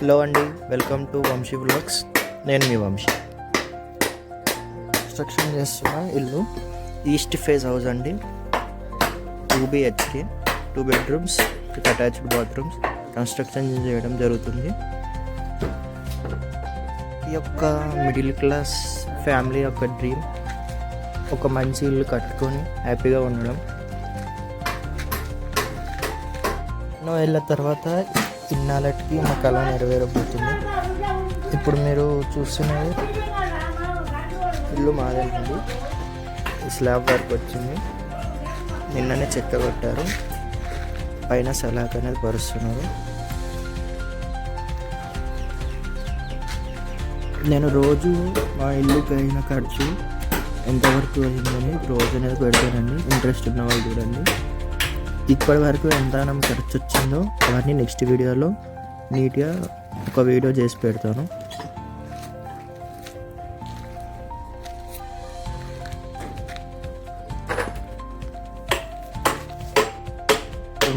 Hello అండి welcome to Vamsi vlogs. నేను మీ Vamsi. Construction చేస్తున్న ఇల్లు. ఈస్ట్ ఫేజ్ హౌస్ అండి. Two BHK two bedrooms with attached bathrooms construction చేయడం జరుగుతుంది. ఈ యొక్క మిడిల్ క్లాస్ ఫ్యామిలీ యొక్క డ్రీమ్ ఒక మంచి ఇల్లు కట్టుకొని హ్యాపీగా ఉండడం. ఎన్నో ఏళ్ళ తర్వాత ఇన్నాళ్ళకి మా కళ నెరవేరబోతుంది. ఇప్పుడు మీరు చూస్తున్నది ఇల్లు మాదేనండి ఈ స్లాబ్ వర్క్ వచ్చింది. నిన్ననే చెక్క కొట్టారు. పైన సలాక్ అనేది పరుస్తున్నారు. నేను రోజు మా ఇల్లుకి అయిన ఖర్చు ఎంతవరకు అయిందని రోజు అనేది పెడతానండి. ఇంట్రెస్ట్ ఉన్న వాళ్ళు చూడండి. ఇప్పటి వరకు ఎంత నాకు ఖర్చు వచ్చిందో అవన్నీ నెక్స్ట్ వీడియోలో నీట్గా ఒక వీడియో చేసి పెడతాను.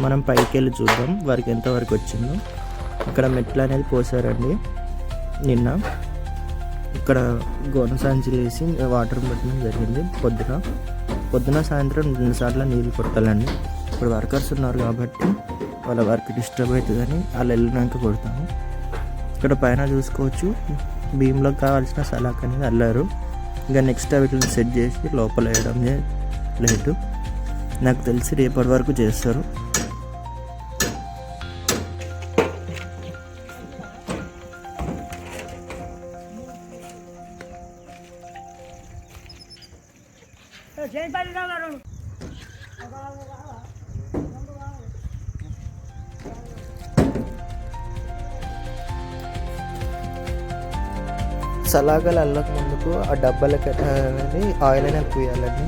మనం పైకి వెళ్ళి చూద్దాం వారికి ఎంత వరకు వచ్చిందో. ఇక్కడ మెట్లు అనేది పోసారండి నిన్న ఇక్కడ గోన సాంచులు వేసి వాటర్ పెట్టడం జరిగింది. పొద్దున పొద్దున సాయంత్రం రెండుసార్లు నీళ్ళు కొట్టాలండి ఇప్పుడు వర్కర్స్ ఉన్నారు కాబట్టి వాళ్ళ వర్క్ డిస్టర్బ్ అవుతుందని వాళ్ళు వెళ్ళినాక కొడతాము. ఇక్కడ పైన చూసుకోవచ్చు. భీమ్లోకి కావాల్సిన సలాక్ అనేది అల్లారు. ఇంకా నెక్స్ట్ వీటిని సెట్ చేసి లోపల వేయడం లేదు. నాకు తెలిసి రేపటి వరకు చేస్తారు. సలాగలు అల్లక ముందుకు ఆ డబ్బాలకి అనేది ఆయిల్ అనేది పోయాలండి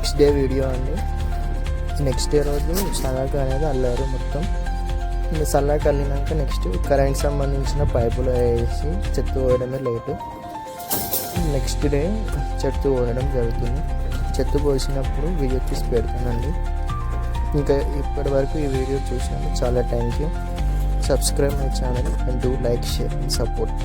నెక్స్ట్ డే వీడియో అండి. నెక్స్ట్ డే రోజు సలాక అనేది అల్లారు మొత్తం. ఇంకా అల్లినాక నెక్స్ట్ కరెంట్ సంబంధించిన పైపులు వేసి చెత్త పోయడమే లేటు నెక్స్ట్ డే చెత్త పోయడం జరుగుతుంది. చెత్త పోసినప్పుడు వీడియో తీసి పెడతానండి. ఇంకా ఇప్పటి వరకు ఈ వీడియో చూసినందుకు చాలా thank you subscribe my channel and do like share and support